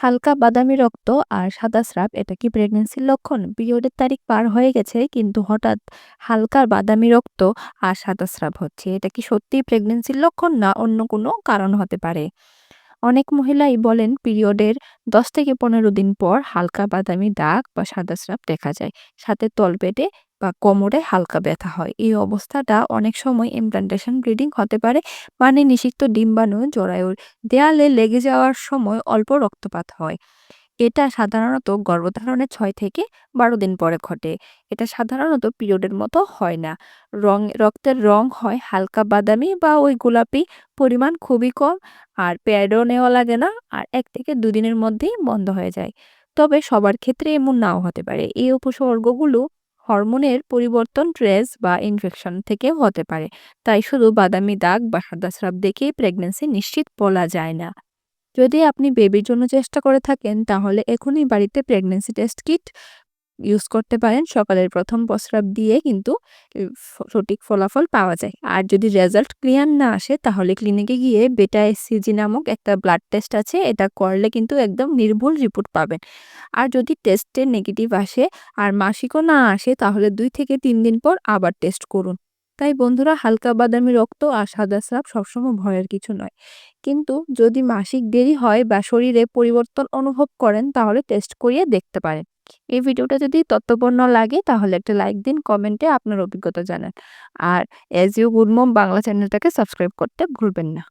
হালকা বাদামি রক্ত আর সাদা স্রাব, এটা কি প্রেগনেন্সির লক্ষণ? পিরিয়ডের তারিখ পার হয়ে গেছে, কিন্তু হঠাৎ হালকা বাদামি রক্ত আর সাদা স্রাব হচ্ছে, এটা কি সত্যিই প্রেগনেন্সির লক্ষণ না অন্য কোনো কারণ হতে পারে? অনেক মহিলাই বলেন, পিরিয়ডের দশ থেকে পনেরো দিন পর হালকা বাদামি দাগ বা সাদা স্রাব দেখা যায়। সাথে তলপেটে বা কোমরে হালকা ব্যথা হয়। এই অবস্থাটা অনেক সময় ইমপ্লান্টেশন ব্লিডিং হতে পারে মানে নিষিক্ত ডিম্বাণু জরায়ুর দেয়ালে লেগে যাওয়ার সময় অল্প রক্তপাত হয়। এটা সাধারণত গর্ভধারণের ছয় থেকে বারো দিন পরে ঘটে। এটা সাধারণত পিরিয়ডের মতো হয় না। রং রক্তের রং হয় হালকা বাদামি বা ওই গোলাপি, পরিমাণ খুবই কম আর প্যাডও নেওয়া লাগে না আর এক থেকে দুদিনের মধ্যেই বন্ধ হয়ে যায়। তবে সবার ক্ষেত্রে এমন নাও হতে পারে। এই উপসর্গগুলো হরমোনের পরিবর্তন ট্রেস বা ইনফেকশন থেকেও হতে পারে। তাই শুধু বাদামি দাগ বা সাদা স্রাব দেখেই প্রেগনেন্সি নিশ্চিত বলা যায় না। যদি আপনি বেবির জন্য চেষ্টা করে থাকেন, তাহলে এখনই বাড়িতে প্রেগনেন্সি টেস্ট কিট ইউজ করতে পারেন। সকালের প্রথম প্রস্রাব দিয়ে কিন্তু সঠিক ফলাফল পাওয়া যায়। আর যদি রেজাল্ট ক্লিয়ার না আসে, তাহলে ক্লিনিকে গিয়ে বেটা এসসিজি নামক একটা ব্লাড টেস্ট আছে, এটা করলে কিন্তু একদম নির্ভুল রিপোর্ট পাবেন। আর যদি টেস্টে নেগেটিভ আসে আর মাসিকও না আসে, তাহলে দুই থেকে তিন দিন পর আবার টেস্ট করুন। তাই বন্ধুরা হালকা বাদামি রক্ত আর সাদা স্রাব সবসময় ভয়ের কিছু নয়। কিন্তু যদি মাসিক দেরি হয় বা শরীরে পরিবর্তন অনুভব করেন তাহলে টেস্ট করিয়ে দেখতে পারেন। এই ভিডিওটা যদি তত্ত্বপূর্ণ লাগে তাহলে একটা লাইক দিন কমেন্টে আপনার অভিজ্ঞতা জানান। আর as you good mom Bangla চ্যানেলটাকে সাবস্ক্রাইব করতে ভুলবেন না।